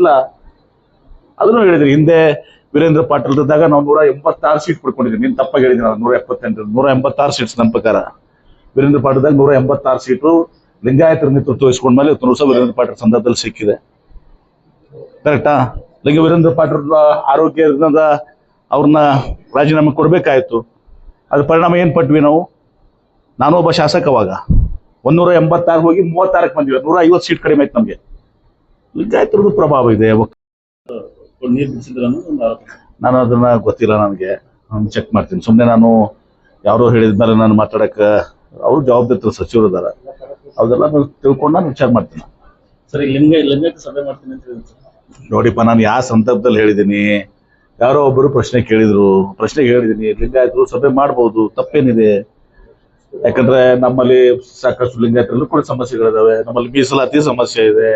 ಇಲ್ಲ. ಅದನ್ನು ಹೇಳಿದ್ರಿ, ಹಿಂದೆ ವೀರೇಂದ್ರ ಪಾಟೀಲ್ ಇದ್ದಾಗ ನಾವು ನೂರ ಎಂಬತ್ತಾರು ಸೀಟ್ ಪಡ್ಕೊಂಡಿದ್ವಿ. ನೀನು ತಪ್ಪಾಗಿ ಹೇಳಿದ್ರಿ ನಾನು ನೂರ ಎಪ್ಪತ್ತೆಂಟು, ನೂರ ಎಂಬತ್ತಾರು ಸೀಟ್ಸ್ ನಮ್ಮ ಪ್ರಕಾರ. ವೀರೇಂದ್ರ ಪಾಟೀಲ್ದಾಗ ನೂರ ಎಂಬತ್ತಾರು ಸೀಟು ಲಿಂಗಾಯತರ ನೇತೃತ್ವ ವಹಿಸ್ಕೊಂಡ ಮೇಲೆ ಇವತ್ತು ಸಹ ವೀರೇಂದ್ರ ಪಾಟೀಲ್ ಸಂದರ್ಭದಲ್ಲಿ ಸಿಕ್ಕಿದೆ. ಕರೆಕ್ಟಾ ಲಿಂಗ ವೀರೇಂದ್ರ ಪಾಟೀಲ್ ಆರೋಗ್ಯದ ಅವ್ರನ್ನ ರಾಜೀನಾಮೆ ಕೊಡಬೇಕಾಯ್ತು. ಅದ್ರ ಪರಿಣಾಮ ಏನ್ ಪಟ್ವಿ ನಾವು? ನಾನು ಒಬ್ಬ ಶಾಸಕವಾಗ ಒಂದೂರ ಎಂಬತ್ತಾರು ಹೋಗಿ ಮೂವತ್ತಾರಕ್ಕೆ ಬಂದ್ವಿ. ನೂರ ಐವತ್ತು ಸೀಟ್ ಕಡಿಮೆ ಆಯ್ತು ನಮಗೆ. ಲಿಂಗಾಯತರದ್ದು ಪ್ರಭಾವ ಇದೆ ನೀರು ಬಿಡಿಸಿದ್ರು ನಾನು ಅದನ್ನ ಗೊತ್ತಿಲ್ಲ ನನಗೆ. ಚೆಕ್ ಮಾಡ್ತೀನಿ. ಸುಮ್ಮನೆ ನಾನು ಯಾರೋ ಹೇಳಿದ್ಮೇಲೆ ನಾನು ಮಾತಾಡಕ್ಕೆ ಅವರು ಜವಾಬ್ದಾರಿ ಸಚಿವರು ಇದಾರ. ಅದೆಲ್ಲ ನಾನು ತಿಳ್ಕೊಂಡು ನಾನು ವಿಚಾರ ಮಾಡ್ತೀನಿ. ಸರಿ ಲಿಂಗ ಲಿಂಗಕ್ಕೆ ಸಭೆ ಮಾಡ್ತೀನಿ ಅಂತ ನೋಡಿಪ್ಪ ನಾನು ಯಾವ ಸಂದರ್ಭದಲ್ಲಿ ಹೇಳಿದ್ದೀನಿ? ಯಾರೋ ಒಬ್ಬರು ಪ್ರಶ್ನೆ ಕೇಳಿದ್ರು. ಪ್ರಶ್ನೆ ಹೇಳಿದ್ದೀನಿ ಲಿಂಗಾಯತರು ಸಭೆ ಮಾಡ್ಬೋದು ತಪ್ಪೇನಿದೆ? ಯಾಕಂದ್ರೆ ನಮ್ಮಲ್ಲಿ ಸಾಕಷ್ಟು ಲಿಂಗಾಯತರಲ್ಲೂ ಕೂಡ ಸಮಸ್ಯೆಗಳಿದಾವೆ. ನಮ್ಮಲ್ಲಿ ಮೀಸಲಾತಿ ಸಮಸ್ಯೆ ಇದೆ.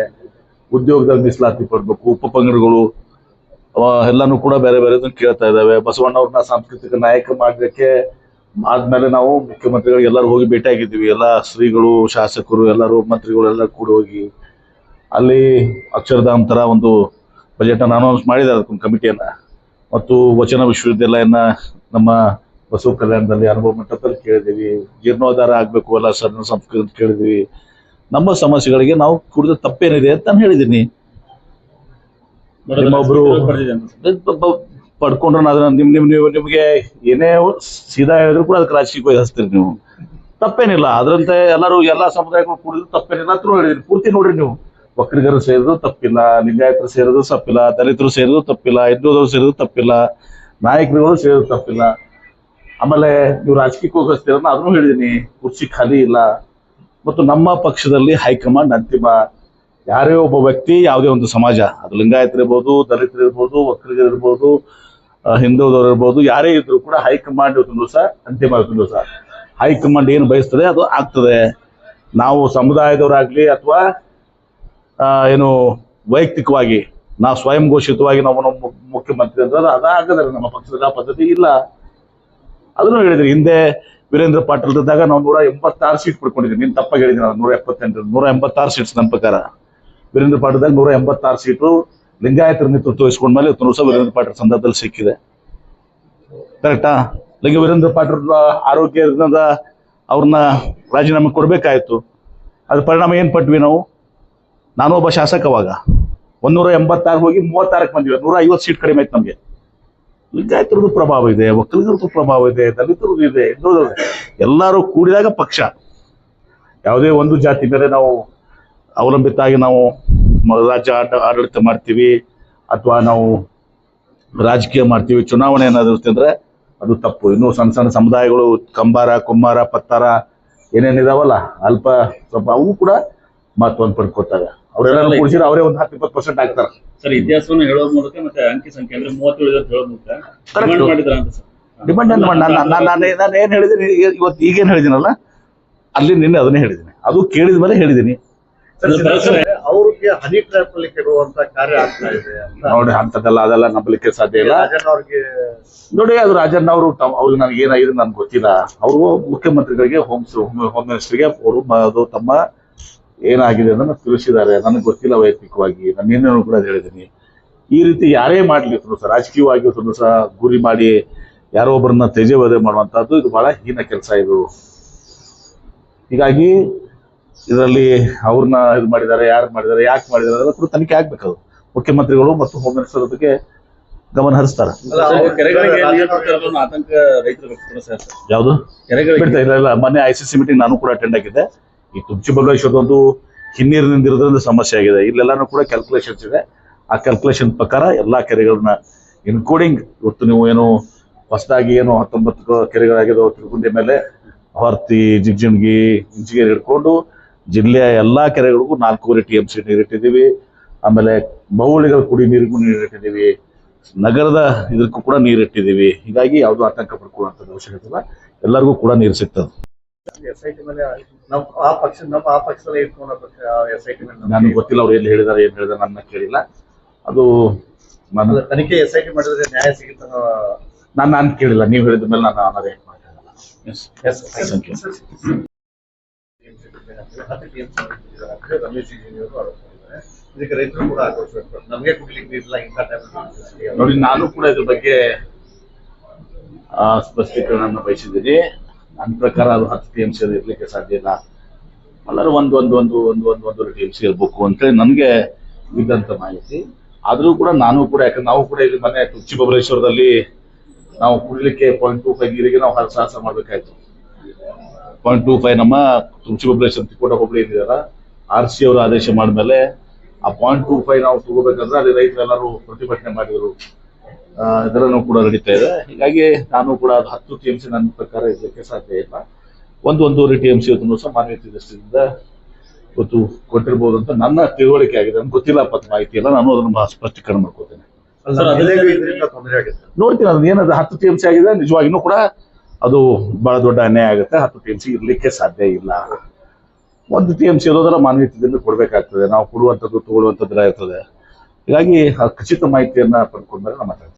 ಉದ್ಯೋಗದಲ್ಲಿ ಮೀಸಲಾತಿ ಕೊಡ್ಬೇಕು ಉಪಪಂಗಡಗಳು ಅವ ಎಲ್ಲಾನು ಕೂಡ ಬೇರೆ ಬೇರೆ ಕೇಳ್ತಾ ಇದ್ದಾವೆ ಬಸವಣ್ಣವ್ರನ್ನ ಸಾಂಸ್ಕೃತಿಕ ನಾಯಕ ಮಾಡಲಿಕ್ಕೆ ಆದ್ಮೇಲೆ ನಾವು ಮುಖ್ಯಮಂತ್ರಿಗಳಿಗೆ ಎಲ್ಲರೂ ಹೋಗಿ ಭೇಟಿಯಾಗಿದ್ದೀವಿ ಎಲ್ಲ ಶ್ರೀಗಳು, ಶಾಸಕರು, ಎಲ್ಲರೂ ಮಂತ್ರಿಗಳು ಎಲ್ಲ ಕೂಡ ಹೋಗಿ. ಅಲ್ಲಿ ಅಕ್ಷರಧಾಮ್ ಥರ ಒಂದು ಬಜೆಟ್ ಅನ್ನು ಅನೌನ್ಸ್ ಮಾಡಿದ್ದಾರೆ ಅದಕ್ಕೊಂದು ಕಮಿಟಿಯನ್ನು. ಮತ್ತು ವಚನ ವಿಶ್ವವಿದ್ಯಾಲಯನ ನಮ್ಮ ಬಸವ ಕಲ್ಯಾಣದಲ್ಲಿ ಅನುಭವ ಮಟ್ಟದಲ್ಲಿ ಕೇಳಿದೀವಿ ಜೀರ್ಣೋದ್ಧಾರ ಆಗ್ಬೇಕು ಎಲ್ಲ ಸಣ್ಣ ಸಂಸ್ಕೃತಿ ಕೇಳಿದ್ದೀವಿ. ನಮ್ಮ ಸಮಸ್ಯೆಗಳಿಗೆ ನಾವು ಕುಡಿದ ತಪ್ಪೇನಿದೆ ಅಂತ ನಾನು ಹೇಳಿದ್ದೀನಿ. ನಿಮ್ಮೊಬ್ರು ಪಡ್ಕೊಂಡ್ರೆ ಅದನ್ನ ನಿಮ್ ನಿಮ್ ನೀವು ನಿಮಗೆ ಏನೇ ಸೀದಾ ಹೇಳಿದ್ರು ಕೂಡ ಅದಕ್ಕೆ ರಾಜಕೀಯ ಹಚ್ತೀರಿ ನೀವು. ತಪ್ಪೇನಿಲ್ಲ ಅದರಂತೆ ಎಲ್ಲರೂ ಎಲ್ಲಾ ಸಮುದಾಯಗಳು ಕುಡಿದ್ರು ತಪ್ಪೇನಿಲ್ಲ ಅಂತ ಹೇಳಿದ್ರಿ ಪೂರ್ತಿ ನೋಡ್ರಿ ನೀವು. ಒಕ್ಕಲಿಗರು ಸೇರಿದ್ರು ತಪ್ಪಿಲ್ಲ ಲಿಂಗಾಯತರು ಸೇರಿದ್ರು ತಪ್ಪಿಲ್ಲ ದಲಿತರು ಸೇರಿದ್ರು ತಪ್ಪಿಲ್ಲ ಹಿಂದೂದವರು ಸೇರಿದ್ರು ತಪ್ಪಿಲ್ಲ ನಾಯಕರುಗಳು ಸೇರಿದ್ರು ತಪ್ಪಿಲ್ಲ. ಆಮೇಲೆ ನೀವು ರಾಜಕೀಯಕ್ಕೆ ಹೋಗಿಸ್ತೀರ ಅದನ್ನು ಹೇಳಿದೀನಿ. ಕುರ್ಚಿ ಖಾಲಿ ಇಲ್ಲ. ಮತ್ತು ನಮ್ಮ ಪಕ್ಷದಲ್ಲಿ ಹೈಕಮಾಂಡ್ ಅಂತಿಮ ಯಾರೇ ಒಬ್ಬ ವ್ಯಕ್ತಿ, ಯಾವುದೇ ಒಂದು ಸಮಾಜ, ಅದು ಲಿಂಗಾಯತರಿರ್ಬೋದು ದಲಿತರಿರ್ಬೋದು ಒಕ್ಕಲಿಗರಿರ್ಬೋದು ಒಕ್ಕಲಿಗರು ಇರ್ಬೋದು ಹಿಂದುದವರು ಯಾರೇ ಇದ್ರು ಕೂಡ ಹೈಕಮಾಂಡ್ ಇವತ್ತಿನ ದಿವಸ ಅಂತಿಮ ಇವತ್ತಿನ ದಿವಸ. ಹೈಕಮಾಂಡ್ ಏನು ಬಯಸ್ತದೆ ಅದು ಆಗ್ತದೆ. ನಾವು ಸಮುದಾಯದವರಾಗಲಿ ಅಥವಾ ಏನು ವೈಯಕ್ತಿಕವಾಗಿ, ನಾವು ಸ್ವಯಂ ಘೋಷಿತವಾಗಿ ನಾವು ನಮ್ಮ ಮುಖ್ಯಮಂತ್ರಿ ಅಂದ್ರೆ ಅದು ಅದಾಗದ್ರೆ ನಮ್ಮ ಪಕ್ಷದ ಪದ್ಧತಿ ಇಲ್ಲ. ಅದನ್ನು ಹೇಳಿದ್ರಿ ಹಿಂದೆ ವೀರೇಂದ್ರ ಪಾಟೀಲ್ ಇದ್ದಾಗ ನಾವು ನೂರ ಎಂಬತ್ತಾರು ಸೀಟ್ ಪಡ್ಕೊಂಡಿದ್ವಿ ನೀನ್ ತಪ್ಪಾಗಿ ಹೇಳಿದ್ದೀನಿ ನೂರ ಎಪ್ಪತ್ತೆಂಟು, ನೂರ ಎಂಬತ್ತಾರು ಸೀಟ್ಸ್ ನನ್ನ ಪ್ರಕಾರ. ವೀರೇಂದ್ರ ಪಾಟೀಲ್ದಾಗ ನೂರ ಎಂಬತ್ತಾರು ಸೀಟು ಲಿಂಗಾಯತರ ನೇತೃತ್ವ ವಹಿಸ್ಕೊಂಡ ಮೇಲೆ ಸಹ ವೀರೇಂದ್ರ ಪಾಟೀಲ್ ಸಂದರ್ಭದಲ್ಲಿ ಸಿಕ್ಕಿದೆ. ಕರೆಕ್ಟಾ ಲಿಂಗ ವೀರೇಂದ್ರ ಪಾಟೀಲ್ ಆರೋಗ್ಯದಿಂದ ಅವ್ರನ್ನ ರಾಜೀನಾಮೆ ಕೊಡ್ಬೇಕಾಯ್ತು. ಅದ್ರ ಪರಿಣಾಮ ಏನ್ ಪಟ್ವಿ ನಾವು? ನಾನು ಒಬ್ಬ ಶಾಸಕವಾಗ ಒಂದೂರ ಎಂಬತ್ತಾರು ಹೋಗಿ ಮೂವತ್ತಾರಕ್ಕೆ ಬಂದ್ವಿ. ನೂರ ಐವತ್ತು ಸೀಟ್ ಕಡಿಮೆ ಆಯ್ತು ನಮಗೆ. ಲಿಂಗಾಯತರದ್ದು ಪ್ರಭಾವ ಇದೆ ಒಕ್ಕಲಿಗರದ್ದು ಪ್ರಭಾವ ಇದೆ, ದಲಿತರದ್ದು ಇದೆ. ಎಲ್ಲರೂ ಕೂಡಿದಾಗ ಪಕ್ಷ. ಯಾವುದೇ ಒಂದು ಜಾತಿ ಮೇಲೆ ನಾವು ಅವಲಂಬಿತ ಆಗಿ ನಾವು ರಾಜ್ಯ ಆಡಳಿತ ಮಾಡ್ತೀವಿ ಅಥವಾ ನಾವು ರಾಜಕೀಯ ಮಾಡ್ತೀವಿ, ಚುನಾವಣೆ ಏನಾದ್ರು ಇರುತ್ತೆ ಅದು ತಪ್ಪು. ಇನ್ನು ಸಣ್ಣ ಸಣ್ಣ ಸಮುದಾಯಗಳು, ಕಂಬಾರ, ಕುಂಬಾರ, ಪತ್ತಾರ ಏನೇನಿದಾವಲ್ಲ, ಅಲ್ಪ ಸ್ವಲ್ಪ ಅವು ಕೂಡ ಮಹತ್ವವನ್ನು ಪಡ್ಕೋತಾರೆ ಅವರೆಲ್ಲರೂ ಕೂಡಿಸಿದ್ರೆ ಅವರೇ ಒಂದು ಹತ್ತು ಇಪ್ಪತ್ತು ಪರ್ಸೆಂಟ್ ಆಗ್ತಾರೆ. ಸರ್ ಇತಿಹಾಸವನ್ನು ಹೇಳೋ ಮೂಲಕ ಮತ್ತೆ ಅಂಕಿ ಸಂಖ್ಯೆ ಅಂದ್ರೆ ಮೂವತ್ತೇಳು ಅಂತ ಹೇಳೋ ಮೂಲಕ. ಡಿಮಾಂಡ್ ಮಾಡಿದ್ರ ಅಂತ ಸರ್? ಡಿಪೆಂಡ್ ನಾನು ನಾನು ನಾನು ಏನು ಹೇಳಿದ್ದೀನಿ? ಇವತ್ತು ಈಗೇನು ಹೇಳಿದಿನಲ್ಲ ಅಲ್ಲಿ ನಿನ್ನೆ ಅದನ್ನೇ ಹೇಳಿದ್ದೀನಿ. ಅದು ಕೇಳಿದ ಮೇಲೆ ಹೇಳಿದ್ದೀನಿ. ಅವ್ರಿಗೆ ಹನಿ ಟ್ರ್ಯಾಪ್ ಅಲ್ಲಿ ಕೆಡುವಂತ ಕಾರ್ಯ ಆಗ್ತಾ ಇದೆ ಅಂತ. ನೋಡಿ ಅಂತದೆಲ್ಲ ಅದೆಲ್ಲ ನಂಬಲಿಕ್ಕೆ ಸಾಧ್ಯ ಇಲ್ಲ. ನೋಡಿ ಅದು ರಾಜಣ್ಣ ಅವರು ಅವ್ರಿಗೆ ನನಗೆ ಏನಾಗಿದೆ ನನ್ಗೆ ಗೊತ್ತಿಲ್ಲ. ಅವರು ಮುಖ್ಯಮಂತ್ರಿಗಳಿಗೆ ಹೋಮ್ ಹೋಮ್ ಮಿನಿಸ್ಟರ್ಗೆ ಅವರು ಅದು ತಮ್ಮ ಏನಾಗಿದೆ ಅನ್ನೋದನ್ನ ತಿಳಿಸಿದ್ದಾರೆ. ನನಗೆ ಗೊತ್ತಿಲ್ಲ ವೈಯಕ್ತಿಕವಾಗಿ. ನಾನು ನಿನ್ನೆ ಕೂಡ ಹೇಳಿದ್ದೀನಿ. ಈ ರೀತಿ ಯಾರೇ ಮಾಡ್ಲಿ ಸಹ ರಾಜಕೀಯವಾಗಿ ಸಹ ಗುರಿ ಮಾಡಿ ಯಾರೋ ಒಬ್ಬರನ್ನ ತೇಜವಧೆ ಮಾಡುವಂತಹದ್ದು ಇದು ಬಹಳ ಹೀನ ಕೆಲಸ ಇದು. ಹೀಗಾಗಿ ಇದರಲ್ಲಿ ಅವ್ರನ್ನ ಇದು ಮಾಡಿದ್ದಾರೆ ಯಾರು ಮಾಡಿದ್ದಾರೆ ಯಾಕೆ ಮಾಡಿದ್ದಾರೆ ಅದರ ಕೂಡ ತನಿಖೆ ಆಗ್ಬೇಕದು ಮುಖ್ಯಮಂತ್ರಿಗಳು ಮತ್ತು ಹೋಮ್ ಮಿನಿಸ್ಟರ್ ಅದಕ್ಕೆ ಗಮನ ಹರಿಸ್ತಾರೆ. ಸರ್. ಯಾವುದು? ಇಲ್ಲ ಇಲ್ಲ. ಮೊನ್ನೆ ಐ ಸಿ ಸಿ ಮೀಟಿಂಗ್ ನಾನು ಕೂಡ ಅಟೆಂಡ್ ಆಗಿದ್ದೆ. ಈ ತುರ್ಚಿ ಬಲ್ವೇಶ್ವರದೊಂದು ಹಿನ್ನೀರಿನಿಂದ ಇರೋದ್ರಿಂದ ಸಮಸ್ಯೆ ಆಗಿದೆ. ಇಲ್ಲೆಲ್ಲಾನು ಕೂಡ ಕ್ಯಾಲ್ಕುಲೇಷನ್ಸ್ ಇದೆ. ಆ ಕ್ಯಾಲ್ಕುಲೇಷನ್ ಪ್ರಕಾರ ಎಲ್ಲಾ ಕೆರೆಗಳನ್ನ ಇನ್ಕ್ಲೂಡಿಂಗ್ ಇವತ್ತು ನೀವು ಏನು ಹೊಸದಾಗಿ ಏನು ಹತ್ತೊಂಬತ್ತು ಕೆರೆಗಳಾಗಿದ್ದಾವೆ ತಿರುಗುಂಡಿ ಮೇಲೆ ಹೊರ್ತಿ ಜಿಗ್ಜಿಣ್ಗಿ, ಇಂಚಿಗೇರಿ ಹಿಡ್ಕೊಂಡು ಜಿಲ್ಲೆಯ ಎಲ್ಲಾ ಕೆರೆಗಳಿಗೂ ನಾಲ್ಕೂವರೆ ಟಿ ಎಂ ಸಿ ನೀರಿಟ್ಟಿದ್ದೀವಿ ಆಮೇಲೆ ಬಹುಳಿಗಳ ಕುಡಿ ನೀರಿಗೂ ನೀರಿಟ್ಟಿದ್ದೀವಿ ನಗರದ ಇದಕ್ಕೂ ಕೂಡ ನೀರಿಟ್ಟಿದ್ದೀವಿ ಹೀಗಾಗಿ ಯಾವುದು ಆತಂಕ ಪಡ್ಕೊಳ್ಳುವಂಥದ್ದು ಅವಶ್ಯಕತೆ ಇಲ್ಲ. ಎಲ್ಲರಿಗೂ ಕೂಡ ನೀರು ಸಿಗ್ತದೆ. ಎಸ್ ಐ ಟಿ ಮೇಲೆ ನಮ್ ಆ ಪಕ್ಷ ನಮ್ಮ ಆ ಪಕ್ಷದಲ್ಲಿ ಇಟ್ಕೊಂಡ ಪಕ್ಷ ಎಸ್ ಐ ಟಿ ಮೇಲೆ ನನಗೆ ಗೊತ್ತಿಲ್ಲ ಅವ್ರು ಎಲ್ಲಿ ಹೇಳಿದಾರೆ ಏನ್ ಹೇಳಿದಾರೆ ನನ್ನ ಕೇಳಿಲ್ಲ. ಅದು ನಾನು. ತನಿಖೆ ಎಸ್ ಐ ಟಿ ಮಾಡಿದ್ರೆ ನ್ಯಾಯ ಸಿಗುತ್ತೆ ನಾನು ನಾನು ಕೇಳಿಲ್ಲ. ನೀವು ಹೇಳಿದ ಮೇಲೆ ನಾನು ಅನ್ನೋದೇ ಇದಕ್ಕೆ ರೈತರು ಕೂಡ ಆಕ್ರೋಶ. ನಮ್ಗೆ ಕುಡಿಲಿಕ್ಕೆ ನೀರಿಲ್ಲ ಇಂಥ ಟೈಮ್ ನೋಡಿ ನಾನು ಕೂಡ ಇದ್ರ ಬಗ್ಗೆ ಆ, ಸ್ಪಷ್ಟೀಕರಣವನ್ನು ಬಯಸಿದ್ದೀನಿ. ನನ್ನ ಪ್ರಕಾರ ಅದು ಹತ್ತು ಟಿ ಎಂ ಸಿ ಇರಲಿಕ್ಕೆ ಸಾಧ್ಯ ಇಲ್ಲ. ಎಲ್ಲರೂ ಒಂದು ಒಂದು ಒಂದು ಒಂದು ಒಂದು, ಒಂದೂವರೆ ಟಿ ಎಂ ಸಿ ಇರ್ಬೇಕು ಅಂತೇಳಿ ನನಗೆ ಇದ್ದಂತ ಮಾಹಿತಿ. ಆದರೂ ಕೂಡ ನಾನು ಕೂಡ, ಯಾಕಂದ್ರೆ ನಾವು ಕೂಡ ಇಲ್ಲಿ ಮನೆ ಚಿಕ್ಕಬಲೇಶ್ವರದಲ್ಲಿ ನಾವು ಕುಡಿಲಿಕ್ಕೆ ಪಾಯಿಂಟ್ ಟೂ ಫೈವ್ ನೀರಿಗೆ ನಾವು ಹರಸಾಹಸ ಮಾಡಬೇಕಾಯ್ತು. ಪಾಯಿಂಟ್ ಟೂ ಫೈವ್ ನಮ್ಮ ಚಿಕ್ಕಬಳ್ಳೇಶ್ವರ ತಿಕೋಟ ಹೋಬಳಿ ಇದೆಯಲ್ಲ ಆರ್ ಸಿ ಅವರು ಆದೇಶ ಮಾಡಿದ್ಮೇಲೆ ಆ ಪಾಯಿಂಟ್ ಟೂ ಫೈವ್ ನಾವು ತಗೋಬೇಕಂದ್ರೆ ಅಲ್ಲಿ ರೈತರೆಲ್ಲರೂ ಪ್ರತಿಭಟನೆ ಮಾಡಿದರು. ಇದರಲ್ಲೂ ಕೂಡ ನಡೀತಾ ಇದೆ. ಹೀಗಾಗಿ ನಾನು ಕೂಡ ಅದು ಹತ್ತು ಟಿ ಎಂ ಸಿ ನನ್ನ ಪ್ರಕಾರ ಇರಲಿಕ್ಕೆ ಸಾಧ್ಯ ಇಲ್ಲ. ಒಂದು ಒಂದೂವರೆ ಟಿ ಎಂ ಸಿ ಇವತ್ತು ಸಹ ಮಾನ್ಯತೆ ದೃಷ್ಟಿಯಿಂದ ಗೊತ್ತು ಕೊಟ್ಟಿರ್ಬೋದು ಅಂತ ನನ್ನ ತಿಳುವಳಿಕೆ ಆಗಿದೆ. ನನ್ಗೆ ಗೊತ್ತಿಲ್ಲ ಪತ್ ಮಾಹಿತಿ ಇಲ್ಲ ನಾನು ಅದನ್ನು ಸ್ಪಷ್ಟೀಕರಣ ಮಾಡ್ಕೋತೇನೆ. ನೋಡ್ತೀನಿ ಅದು ಏನದು ಹತ್ತು ಟಿ ಎಂ ಸಿ ಆಗಿದೆ. ನಿಜವಾಗಿನೂ ಕೂಡ ಅದು ಬಹಳ ದೊಡ್ಡ ಅನ್ಯಾಯ ಆಗುತ್ತೆ. ಹತ್ತು ಟಿ ಎಂ ಸಿ ಇರ್ಲಿಕ್ಕೆ ಸಾಧ್ಯ ಇಲ್ಲ. ಒಂದು ಟಿ ಎಂ ಸಿ ಇರೋದರ ಮಾನ್ಯತೆಯನ್ನು ಕೊಡಬೇಕಾಗ್ತದೆ. ನಾವು ಕೊಡುವಂಥದ್ದು ತಗೊಳ್ಳುವಂಥದ್ದು ಇರ್ತದೆ. ಹೀಗಾಗಿ ಖಚಿತ ಮಾಹಿತಿಯನ್ನ ಪಡ್ಕೊಂಡ್ಮೇಲೆ ನಾವು ಮಾತಾಡ್ತೀವಿ